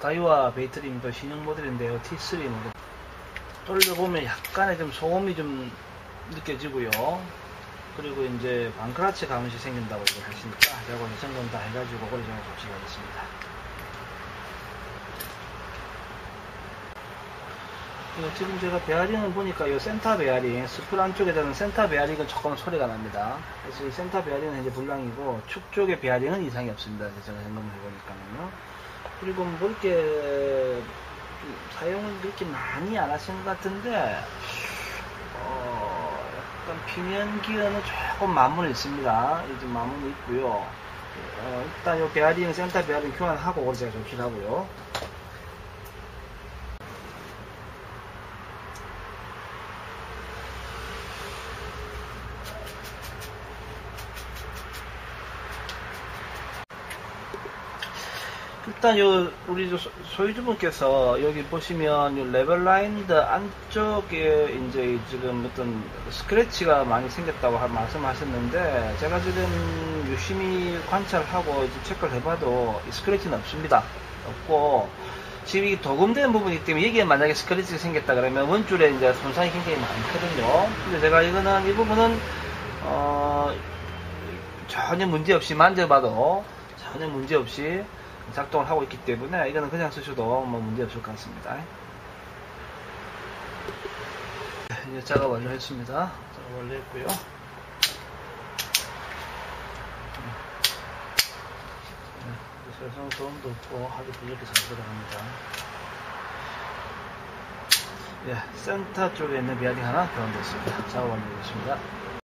다이와 베이트림도 신형 모델인데요. T3 모델. 돌려보면 약간의 좀 소음이 좀 느껴지고요. 그리고 이제 반크라치 가면시 생긴다고 하시니까 이 정도는 다 해가지고 좀 조치하겠습니다. 이거 지금 제가 베어링을 보니까 이 센터 베어링, 스풀 안쪽에다는 센터 베어링은 조금 소리가 납니다. 그래서 이 센터 베어링은 이제 불량이고 축 쪽의 베어링은 이상이 없습니다. 제가 점검해 보니까는요. 그리고 뭐 이렇게 사용을 그렇게 많이 안 하시는 것 같은데 어, 약간 피면 기어는 조금 마문이 있습니다. 이제 마문이 있고요. 어, 일단 이 베어링 센터 베어링 교환하고 제가 조치를 하고요. 일단 요 우리 소유주분께서 여기 보시면 요 레벨 라인드 안쪽에 이제 지금 어떤 스크래치가 많이 생겼다고 하- 말씀하셨는데 제가 지금 유심히 관찰하고 이제 체크를 해봐도 이 스크래치는 없습니다. 없고 지금 이 도금된 부분이기 때문에 여기에 만약에 스크래치가 생겼다 그러면 원줄에 이제 손상이 굉장히 많거든요. 근데 제가 이거는 이 부분은 어 전혀 문제 없이 만져봐도 전혀 문제 없이 작동을 하고 있기 때문에 이거는 그냥 쓰셔도 뭐 문제 없을 것 같습니다. 네, 이제 작업 완료했습니다. 작업 완료했고요. 네, 세상 소음도 없고 아주 부드럽게 잘 들어갑니다. 예, 센터 쪽에 있는 비아딩 하나 교환됐습니다. 작업 완료됐습니다.